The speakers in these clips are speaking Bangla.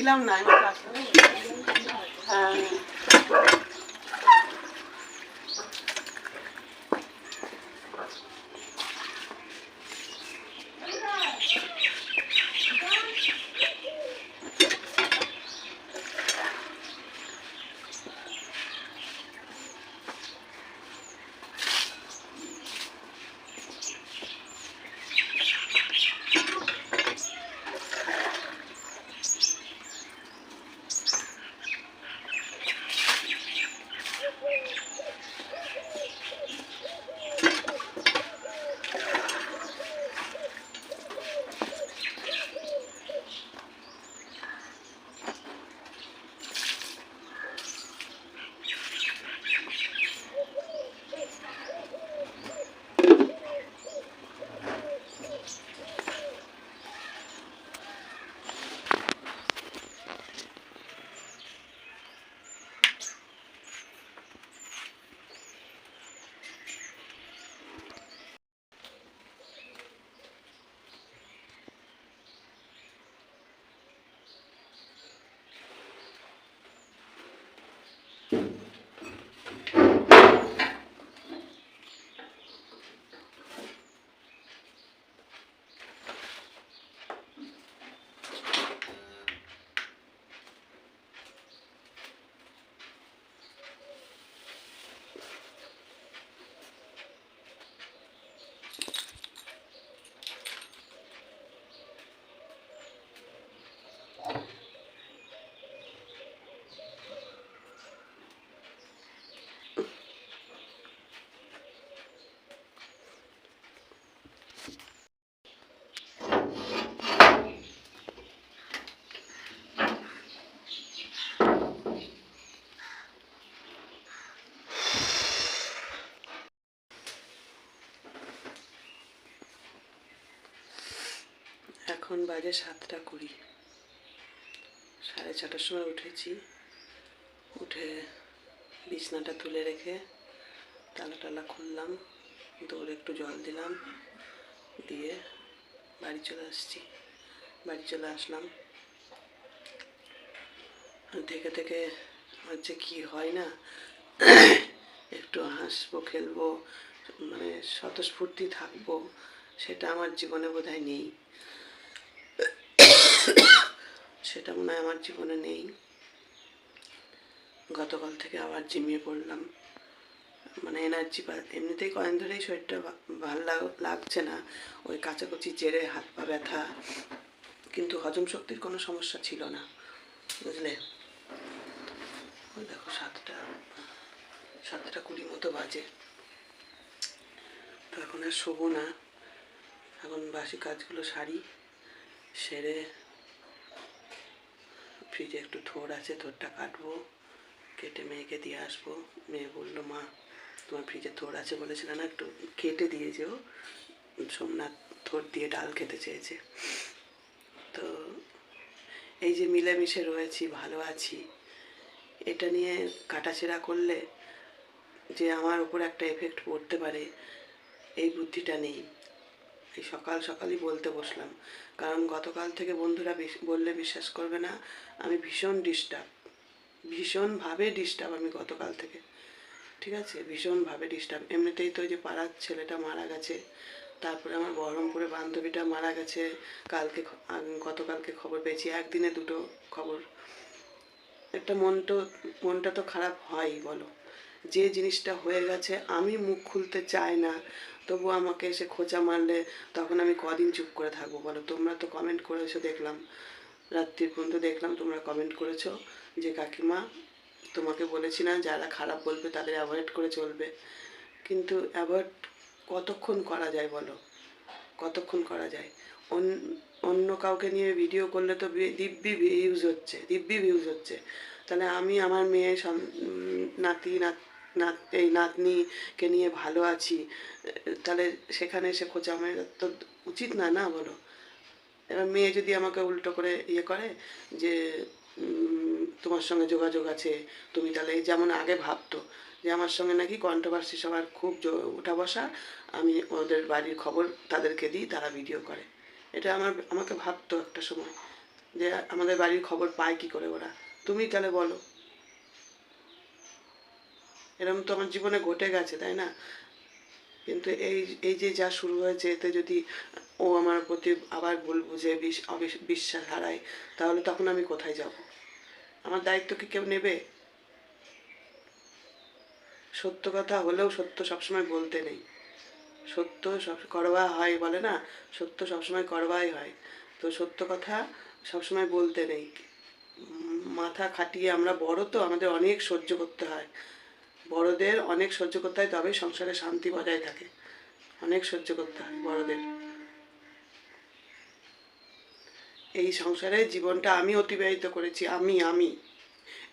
আমি ছিলাম না আমি কাজ- হ্যাঁ এখন বাজে সাতটা কুড়ি। সাড়ে ছটার সময় উঠেছি। উঠে বিছনাটা তুলে রেখে তালা টালা খুললাম, দৌড়ে একটু জল দিলাম, দিয়ে বাড়ি চলে আসছি। বাড়ি চলে আসলাম। থেকে থেকে হচ্ছে কি হয় না? একটু হাসবো, খেলব মানে স্বতঃস্ফূর্তি থাকব, সেটা আমার জীবনে বোধহয় নেই। সেটা মনে হয় আমার জীবনে নেই। গতকাল থেকে আবার জিমিয়ে পড়লাম। মানে এনার্জি এমনিতেই কয়েন ধরেই শরীরটা ভালো লাগছে না। ওই কাচাকুচি, জেরে হাত পা ব্যথা। কিন্তু হজম শক্তির কোনো সমস্যা ছিল না। বুঝলে? ওই দেখো সাতটা সাতটা কুড়ি মতো বাজে। তো এখন আর শোবো না। এখন বাসি কাজগুলো সারি, সেরে ফ্রিজে একটু থোর আছে, থোরটা কাটবো, কেটে মেয়েকে দিয়ে আসব। মেয়ে বলল, মা, তোমার ফ্রিজে থোর আছে বলেছিল না, একটু কেটে দিয়ে যেও। সোমনাথ থোর দিয়ে ডাল খেতে চেয়েছে। তো এই যে মিলেমিশে রয়েছি, ভালো আছি, এটা নিয়ে কাটাছেড়া করলে যে আমার উপর একটা এফেক্ট পড়তে পারে, এই বুদ্ধিটা নেই। এই সকাল সকালই বলতে বসলাম। কারণ গতকাল থেকে বন্ধুরা বললে বিশ্বাস করবে না, আমি ভীষণ ডিস্টার্ব ভীষণভাবে ডিস্টার্ব আমি গতকাল থেকে। ঠিক আছে? ভীষণভাবে ডিস্টার্ব এমনিতেই তো যে পাড়ার ছেলেটা মারা গেছে, তারপরে আমার বহরমপুরে বান্ধবীটা মারা গেছে, কালকে গতকালকে খবর পেয়েছি, একদিনে দুটো খবর। একটা মন তো, মনটা তো খারাপ হয়ই, বলো। যে জিনিসটা হয়ে গেছে, আমি মুখ খুলতে চাই না তবু আমাকে এসে খোঁচা মারলে তখন আমি কদিন চুপ করে থাকব বলো? তোমরা তো কমেন্ট করেছ, দেখলাম। রাত্রির পর্যন্ত দেখলাম তোমরা কমেন্ট করেছ যে, কাকিমা, তোমাকে বলেছি না, যারা খারাপ বলবে তাদের অ্যাভয়েড করে চলবে। কিন্তু অ্যাভয়েড কতক্ষণ করা যায় বলো? কতক্ষণ করা যায়? অন- অন্য কাউকে নিয়ে ভিডিও করলে তো দিব্যি ভিউজ হচ্ছে, দিব্যি ভিউজ হচ্ছে। তাহলে আমি, আমার মেয়ে নাতি, নাত নাত এই নাতনিকে নিয়ে ভালো আছি, তাহলে সেখানে এসে খোঁচা আমার তো উচিত না না বলো। এবার মেয়ে যদি আমাকে উল্টো করে ইয়ে করে যে তোমার সঙ্গে যোগাযোগ আছে, তুমি তাহলে যেমন আগে ভাবতো যে, আমার সঙ্গে নাকি কন্ট্রোভার্সি সবার খুব উঠা বসা, আমি ওদের বাড়ির খবর তাদেরকে দিই, তারা ভিডিও করে। এটা আমার, আমাকে ভাবতো একটা সময় যে, আমাদের বাড়ির খবর পায় কি করে ওরা। তুমি তাহলে বলো। এরকম তো আমার জীবনে ঘটে গেছে, তাই না? কিন্তু এই এই যে যা শুরু হয়েছে, এতে যদি ও আমার প্রতি আবার ভুল বুঝে বিশ্বাস হারায়, তাহলে তখন আমি কোথায় যাব? আমার দায়িত্ব কি কেউ নেবে? সত্য কথা হলেও সত্য সবসময় বলতে নেই। সত্য সব, করবা হয় বলে না, সত্য সবসময় করবাই হয়। তো সত্য কথা সবসময় বলতে নেই। মাথা খাটিয়ে আমরা বড় তো, আমাদের অনেক সহ্য করতে হয়। বড়দের অনেক সহ্য করতে হয়, তবেই সংসারে শান্তি বজায় থাকে। অনেক সহ্য করতে হয় বড়দের। এই সংসারে জীবনটা আমি অতিবাহিত করেছি, আমি আমি।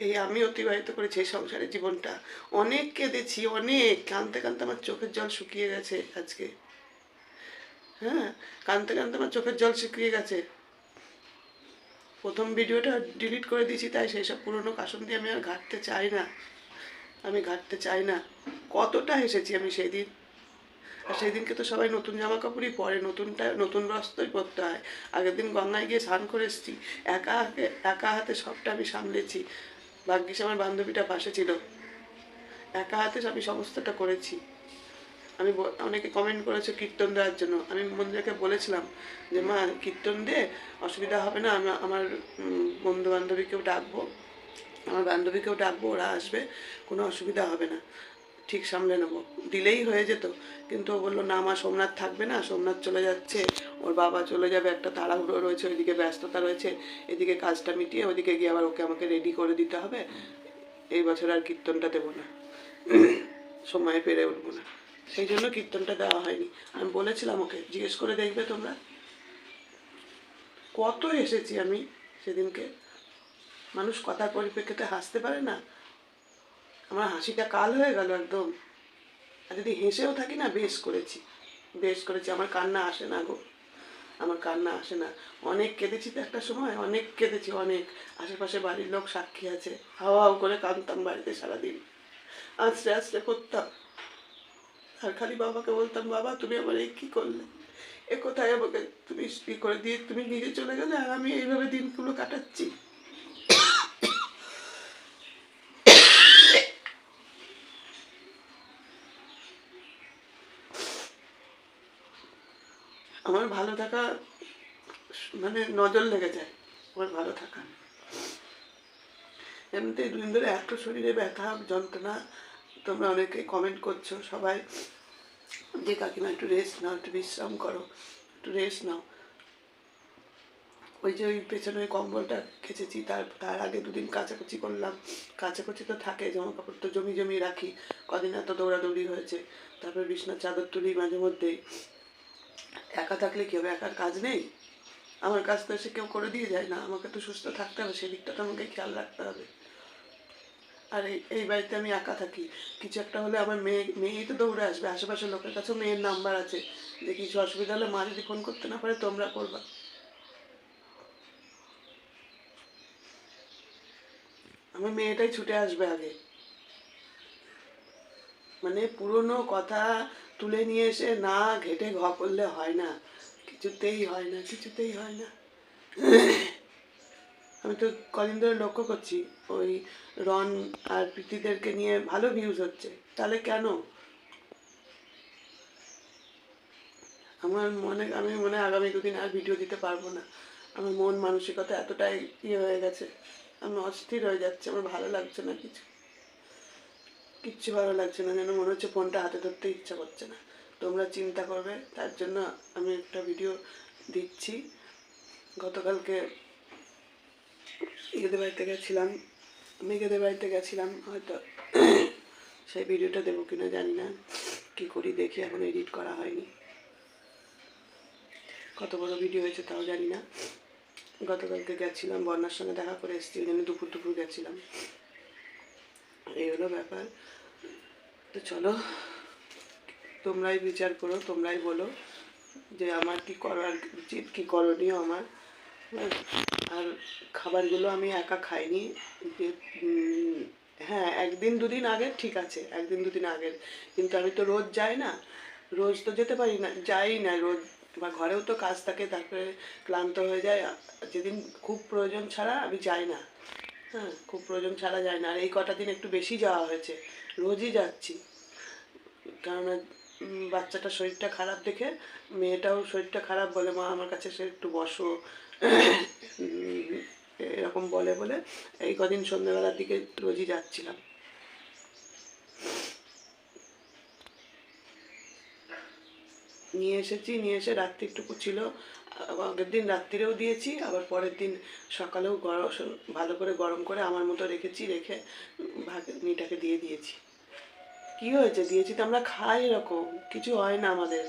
এই আমি অতিবাহিত করেছি, এই সংসারের জীবনটা। অনেক কেঁদেছি, অনেক। কানতে কানতে আমার চোখের জল শুকিয়ে গেছে আজকে। হ্যাঁ কানতে কানতে আমার চোখের জল শুকিয়ে গেছে। প্রথম ভিডিওটা ডিলিট করে দিয়েছি, তাই সেই সব পুরনো কাসন দিয়ে আমি আর ঘাটতে চাই না। আমি ঘাটতে চাই না। কতটা হেসেছি আমি সেই দিন আর সেই দিনকে তো সবাই নতুন জামা কাপড়ই পরে, নতুনটা, নতুন বস্ত্রই পরতে হয়। আগের দিন গঙ্গায় গিয়ে স্নান করে এসেছি। একা একা হাতে সবটা আমি সামলেছি। ভাগ্যিস আমার বান্ধবীটা পাশে ছিল। একা হাতে আমি সমস্তটা করেছি। আমি অনেকে কমেন্ট করেছে কীর্তন দেওয়ার জন্য। আমি মন্দিরকে বলেছিলাম যে, মা, কীর্তন দে, অসুবিধা হবে না আমি আমার বন্ধু বান্ধবীকেও ডাকবো। আমার বান্ধবীকেও ডাকবো, ওরা আসবে, কোনো অসুবিধা হবে না। ঠিক সামলে নেব। দিলেই হয়ে যেত, কিন্তু ও বলল, না আমার সোমনাথ থাকবে না, সোমনাথ চলে যাচ্ছে, ওর বাবা চলে যাবে, একটা তাড়াহুড়ো রয়েছে, ওইদিকে ব্যস্ততা রয়েছে, এদিকে কাজটা মিটিয়ে ওইদিকে গিয়ে আবার ওকে আমাকে রেডি করে দিতে হবে। এই বছর আর কীর্তনটা দেবো না। সময় পেরে উঠবো না। সেই জন্য কীর্তনটা দেওয়া হয়নি। আমি বলেছিলাম ওকে, জিজ্ঞেস করে দেখবে তোমরা। কত এসেছি আমি সেদিনকে? মানুষ কথার পরিপ্রেক্ষিতে হাসতে পারে না? আমার হাসিটা কাল হয়ে গেল একদম। আর যদি হেসেও থাকি না, বেশ করেছি। বেশ করেছি। আমার কান্না আসে না গো। আমার কান্না আসে না। অনেক কেঁদেছি তো একটা সময়। অনেক কেঁদেছি, অনেক। আশেপাশে বাড়ির লোক সাক্ষী আছে। হাওয়া হাও করে কাঁদতাম বাড়িতে সারাদিন। আস্তে আস্তে করতাম। আর খালি বাবাকে বলতাম, বাবা, তুমি আমার এই কী করলে? এ কোথায় আমাকে তুমি ই করে দিয়ে তুমি নিজে চলে গেলে? আর আমি এইভাবে দিনগুলো কাটাচ্ছি। আমার ভালো থাকা মানে নজর লেগে যায়, আমার ভালো থাকা। এমনিতে দুদিন ধরে এত শরীরে ব্যথা, যন্ত্রণা, তোমরা অনেকে কমেন্ট করছ, সবাই, যে কাকিমা, একটু রেস্ট নাও, একটু বিশ্রাম করো, একটু রেস্ট নাও। ওই যে ওই পেছনে কম্বলটা খেচেছি, তার তার আগে দুদিন কাচাকুচি করলাম। কাচাকুচি তো থাকে জামা কাপড় তো জমি জমি রাখি। কদিন এত দৌড়াদৌড়ি হয়েছে, তারপর বিছনার চাদর তুলি মাঝে মধ্যেই। একা থাকলে কি হবে? একার কাজ নেই? আমার কাজ তো এসে কেউ করে দিয়ে যায় না। আমাকে তো সুস্থ থাকতে হবে। সেদিকটা তো আমাকে খেয়াল রাখতে হবে। আর এই এই বাড়িতে আমি একা থাকি। কিছু একটা হলে আমার মেয়ে, মেয়েই তো দৌড়ে আসবে। আশেপাশের লোকের কাছেও মেয়ের নাম্বার আছে। যে কিছু অসুবিধা হলে মা যদি ফোন করতে না পারে, তোমরা করবা। আমার মেয়েটাই ছুটে আসবে আগে। মানে পুরনো কথা তুলে নিয়ে এসে না ঘেটে ঘ করলে হয় না। কিছুতেই হয় না, কিছুতেই হয় না। আমি তো কদিন ধরে লক্ষ্য করছি, ওই রন আর প্রীতিদেরকে নিয়ে ভালো ভিউজ হচ্ছে। তাহলে কেন? আমার মনে, আমি মনে আগামী দুদিন আর ভিডিও দিতে পারব না। আমার মন মানসিকতা এতটাই ইয়ে হয়ে গেছে। আমি অস্থির হয়ে যাচ্ছে, আমার ভালো লাগছে না কিছু। কিচ্ছু ভালো লাগছে না, যেন মনে হচ্ছে ফোনটা হাতে ধরতে ইচ্ছা করছে না। তোমরা চিন্তা করবে, তার জন্য আমি একটা ভিডিও দিচ্ছি। গতকালকে ইয়েদের বাড়িতে গেছিলাম। মেঘেদের বাড়িতে গেছিলাম, হয়তো সেই ভিডিওটা দেবো কিনা জানি না। কী করি দেখি, এখন এডিট করা হয়নি। কত বড় ভিডিও হয়েছে তাও জানি না। গতকালকে গেছিলাম, বন্যার সঙ্গে দেখা করে এসেছি, ওই জন্য দুপুর দুপুর গেছিলাম। এই হলো ব্যাপার। তো চলো, তোমরাই বিচার করো, তোমরাই বলো যে আমার কি করার, উচিত কি করণীয় আমার। আর খাবারগুলো আমি একা খাইনি। যে হ্যাঁ একদিন দুদিন আগে ঠিক আছে, একদিন দুদিন আগের কিন্তু আমি তো রোজ যাই না, রোজ তো যেতে পারি না, যাই না রোজ। বা ঘরেও তো কাজ থাকে, তারপরে ক্লান্ত হয়ে যায়। যেদিন খুব প্রয়োজন ছাড়া আমি যাই না। হ্যাঁ খুব প্রয়োজন ছাড়া যায় না। আর এই কটা দিন একটু বেশি যাওয়া হয়েছে। রোজই যাচ্ছি। উম, বাচ্চাটার শরীরটা খারাপ দেখে মেয়েটাও শরীরটা খারাপ বলে মা আমার কাছে সে একটু বসো। এরকম বলে বলে এই কদিন সন্ধ্যেবেলার দিকে রোজই যাচ্ছিলাম। নিয়ে এসেছি নিয়ে এসে রাত্রিটুকু ছিল। আবার আগের দিন রাত্রিরেও দিয়েছি, আবার পরের দিন সকালেও গরম ভালো করে গরম করে আমার মতো রেখেছি, রেখে ভাগনিটাকে দিয়ে দিয়েছি। কি হয়েছে? দিয়েছি তো আমরা খাই এরকম, কিছু হয় না আমাদের।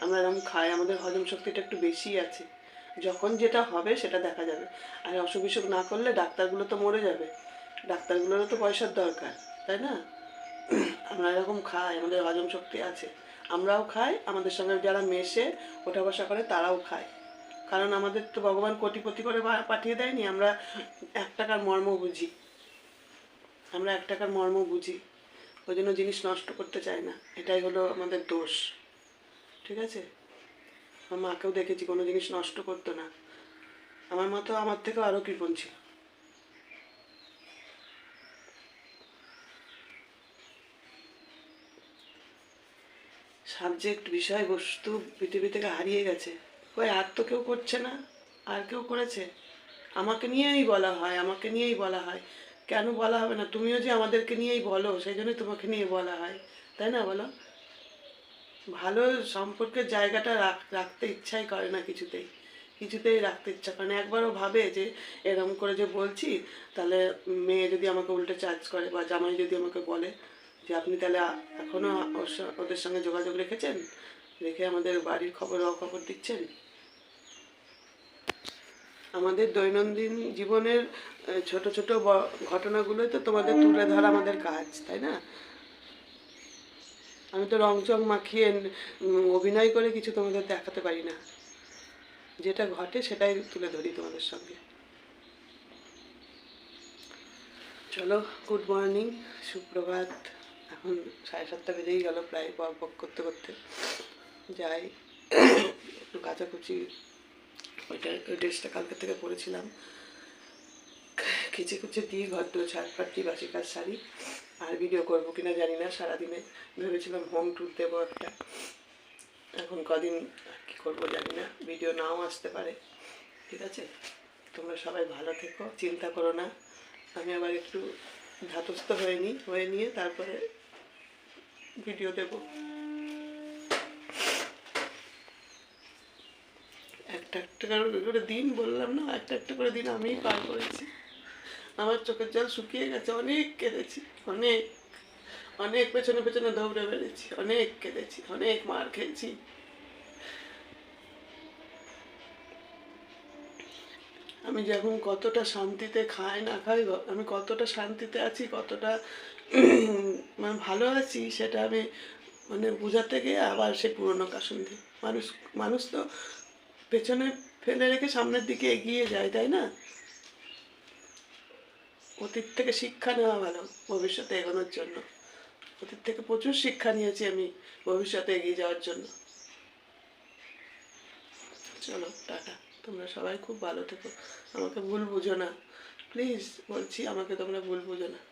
আমরা এরকম খাই, আমাদের হজম শক্তিটা একটু বেশি আছে। যখন যেটা হবে সেটা দেখা যাবে। আর অসুখ বিসুখ না করলে ডাক্তারগুলো তো মরে যাবে। ডাক্তারগুলোরও তো পয়সার দরকার, তাই না? আমরা এরকম খাই, আমাদের হজম শক্তি আছে। আমরাও খাই, আমাদের সঙ্গে যারা মেশে, ওঠা বসা করে তারাও খায়। কারণ আমাদের তো ভগবান কোটিপতি করে পাঠিয়ে দেয়নি, আমরা এক টাকার মর্ম বুঝি। আমরা এক টাকার মর্ম বুঝি। ওই জন্য জিনিস নষ্ট করতে চাই না। এটাই হলো আমাদের দোষ। ঠিক আছে? আমার মাকেও দেখেছি, কোনো জিনিস নষ্ট করতো না। আমার মা তো আমার থেকেও আরও কৃপণ ছিল। সাবজেক্ট, বিষয়বস্তু পৃথিবী থেকে হারিয়ে গেছে। ওই আর তো কেউ করছে না, আর কেউ করেছে? আমাকে নিয়েই বলা হয়, আমাকে নিয়েই বলা হয়। কেন বলা হবে না? তুমিও যে আমাদেরকে নিয়েই বলো, সেই জন্যই তোমাকে নিয়ে বলা হয়। তাই না বলো? ভালো সম্পর্কের জায়গাটা রাখ- রাখতে ইচ্ছাই করে না কিছুতেই। কিছুতেই রাখতে ইচ্ছা করে না। একবারও ভাবে যে এরম করে যে বলছি, তাহলে মেয়ে যদি আমাকে উল্টে চার্জ করে বা জামাই যদি আমাকে বলে যে, আপনি তাহলে আ- এখনও ওর স- ওদের সঙ্গে যোগাযোগ রেখেছেন? রেখে আমাদের বাড়ির খবর অখবর দিচ্ছেন? আমাদের দৈনন্দিন জীবনের ছোট ছোট ঘটনাগুলোই তো তোমাদের তুলে ধরা আমাদের কাজ, তাই না? আমি তো রং চং মাখিয়ে অভিনয় করে কিছু তোমাদের দেখাতে পারি না। যেটা ঘটে সেটাই তুলে ধরি তোমাদের সঙ্গে। চলো গুড মর্নিং সুপ্রভাত। এখন সাড়ে সাতটা বেজেই গেল, প্রায় বক করতে করতে। যাই। একটু কাচাকুচি। ওইটা ওই ড্রেসটা কালকে থেকে পরেছিলাম। কেচে কুচে দিয়ে ঘর দু ছাড় ফাট দিয়ে বাসি কাজ শাড়ি। আর ভিডিও করব কিনা জানি না, সারাদিনে ভেবেছিলাম হোম ট্যুর দেবো একটা। এখন কদিন কি করব জানি না ভিডিও নাও আসতে পারে। ঠিক আছে? তোমরা সবাই ভালো থেকো, চিন্তা করো না। আমি আবার একটু ধাতস্থ হয়ে নিই হয়ে নিয়ে তারপরে ভিডিও দেবো। একটা একটা করে- দিন বললাম না, একটা একটা করে দিন আমিই পার করেছি। আমার চোখের জল শুকিয়ে গেছে, অনেক কেঁদেছি, অনেক অনেক পেছনে পেছনে দৌড়ে বেড়েছি, অনেক কেঁদেছি, অনেক মার খেয়েছি। আমি যখন কতটা শান্তিতে খাই না খাই আমি কতটা শান্তিতে আছি, কতটা মানে ভালো আছি, সেটা আমি মানে বোঝাতে গিয়ে আবার সে পুরনো কাসুন্দি মানুষ মানুষ তো পেছনে ফেলে রেখে সামনের দিকে এগিয়ে যায়, তাই না? অতীত থেকে শিক্ষা নেওয়া ভালো ভবিষ্যতে এগোনোর জন্য। অতীত থেকে প্রচুর শিক্ষা নিয়েছি আমি ভবিষ্যতে এগিয়ে যাওয়ার জন্য। চলো, টাটা। তোমরা সবাই খুব ভালো থেকো। আমাকে ভুল বুঝো না। প্লিজ বলছি, আমাকে তোমরা ভুল বুঝো না।